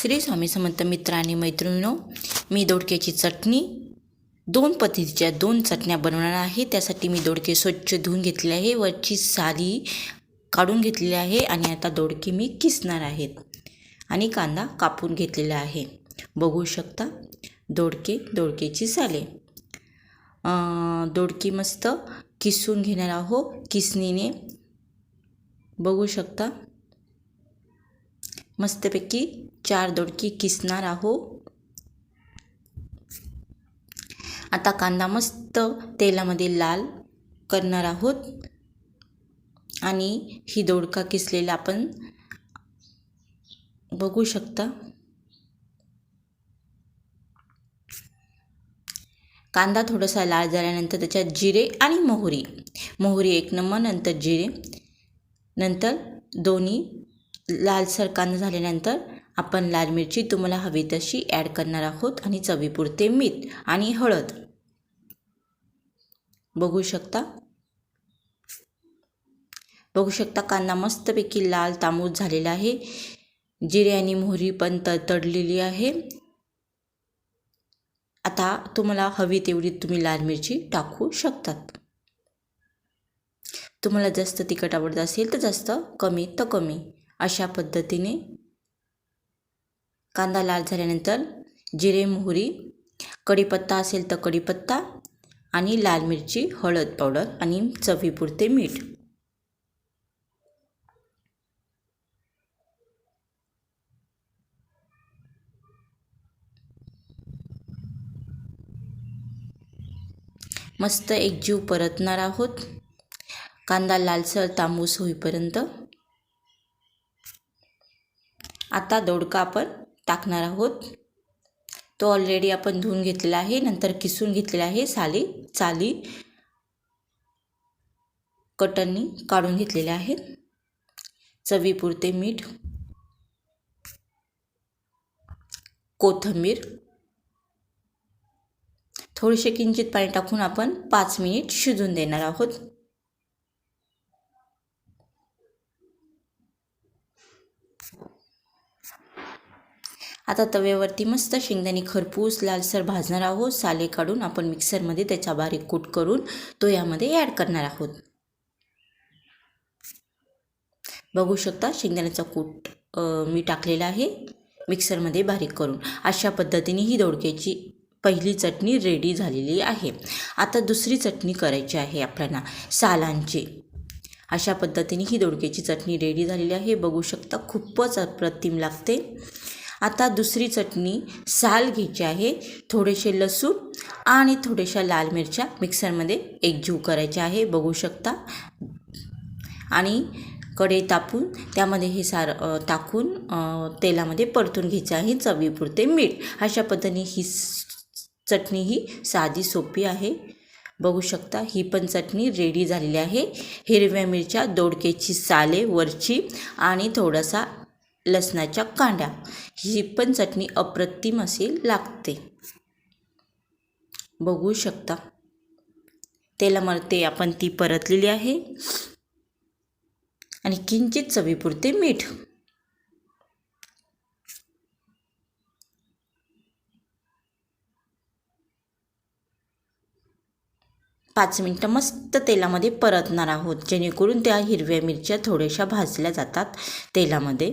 श्री स्वामी समंत मित्र आणि मैत्रिणींनो मी दोडक्याची चटणी दोन पद्धतीच्या दोन चटण्या बनवणार आहे. त्यासाठी मी दोडके स्वच्छ धुवून घेतले आहे. वरची साली काढून घेतलेली आहे आणि आता दोडके मी किसणार आहेत आणि कांदा कापून घेतलेला आहे. बघू शकता दोडके दोडकेची साले. दोडकी मस्त किसून घेणार आहो किसणीने. बघू शकता मस्तपैकी चार दोडकी किसणार आहो? आता कांदा मस्त तेलामध्ये लाल करणार आहोत. आणि ही दोडका किसलेला आपण बघू शकता. कांदा थोडासा लाल झाल्यानंतर त्याच्यात जिरे आणि मोहरी. मोहरी एक नंबर नंतर जिरे नंतर दोन्ही लालसर कांदा झाल्यानंतर आपण लाल मिरची तुम्हाला हवी तशी ॲड करणार आहोत आणि चवीपुरते मीठ आणि हळद. बघू शकता? बघू शकता कांदा मस्तपैकी लाल तांबूस झालेला आहे. जिरे आणि मोहरी पण तडतडलेली आहे. आता तुम्हाला हवी तेवढी तुम्ही लाल मिरची टाकू शकतात. तुम्हाला जास्त तिखट आवडत असेल तर जास्त कमी तर कमी. अशा पद्धतीने कांदा लाल झाल्यानंतर जिरे मोहरी कढीपत्ता असेल तर कढीपत्ता आणि लाल मिरची हळद पावडर आणि चवीपुरते मीठ. मस्त एकजीव परतणार आहोत. कांदा लालसर तांबूस होईपर्यंत आता दोडका आपण टाकणार आहोत. तो ऑलरेडी आपण धुवून घेतलेला आहे. नंतर किसून घेतलेला आहे साली चाली कटननी काढून घेतलेले आहेत चवीपुरते मीठ कोथिंबीर थोडेसे किंचित पाणी टाकून आपण पाच मिनिट शिजून देणार आहोत. आता तव्यावरती मस्त शेंगदाणे खरपूस लालसर भाजणार आहोत. साले काढून आपण मिक्सरमध्ये त्याचा बारीक कूट करून तो यामध्ये ॲड करणार आहोत. बघू शकता शेंगदाण्याचा कूट मी टाकलेला आहे. मिक्सरमध्ये बारीक करून. अशा पद्धतीने ही दोडक्याची पहिली चटणी रेडी झालेली आहे. आता दुसरी चटणी करायची आहे आपल्याला सालांची. अशा पद्धतीने ही दोडक्याची चटणी रेडी झालेली आहे. बघू शकता खूपच अप्रतिम लागते. आता दुसरी चटणी साल घ्यायची आहे थोडेसे लसूण आणि थोड्याशा लाल मिरच्या मिक्सरमध्ये एकजीव करायच्या आहे बघू शकता. आणि कढई तापून त्यामध्ये हे सार टाकून तेलामध्ये परतून घ्यायचं आहे चवीपुरते मीठ. अशा पद्धतीने ही चटणी ही साधी सोपी आहे. बघू शकता ही पण चटणी रेडी झालेली आहे. हिरव्या मिरच्या दोडकेची साले वरची आणि थोडासा लसणाच्या कांड्या. ही पण चटणी अप्रतिम अशी लागते. बघू शकता. तेलामध्ये आपण ती परतलेली आहे. आणि किंचित चवीपुरते मीठ. पाच मिनटं मस्त तेलामध्ये परतणार आहोत. जेणेकरून त्या हिरव्या मिरच्या थोड्याशा भाजल्या जातात तेलामध्ये.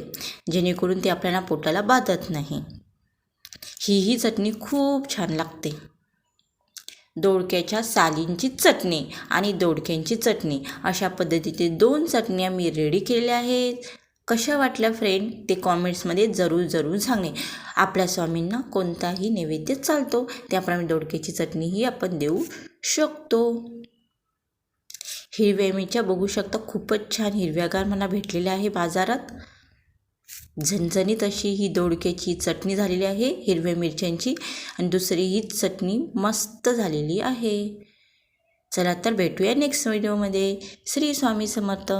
जेणेकरून ते आपल्याला पोटाला बाधत नाही. ही ही चटणी खूप छान लागते. दोडक्याच्या सालींची चटणी आणि दोडक्यांची चटणी. अशा पद्धतीचे दोन चटण्या मी रेडी केलेल्या आहेत. कशा वाटल्या फ्रेंड ते कॉमेंट्समध्ये जरूर जरूर सांगे. आपल्या स्वामींना कोणताही नैवेद्य चालतो त्याप्रमाणे दोडक्याची चटणीही आपण देऊ शकतो. हिरव्या मिरच्या बघू शकता खूपच छान हिरव्यागार मला भेटलेल्या आहे बाजारात. झणझणीत अशी ही दोडक्याची चटणी झालेली आहे हिरव्या मिरच्यांची. आणि दुसरी ही चटणी मस्त झालेली आहे. चला तर भेटूया नेक्स्ट व्हिडिओमध्ये श्री स्वामी समर्थ.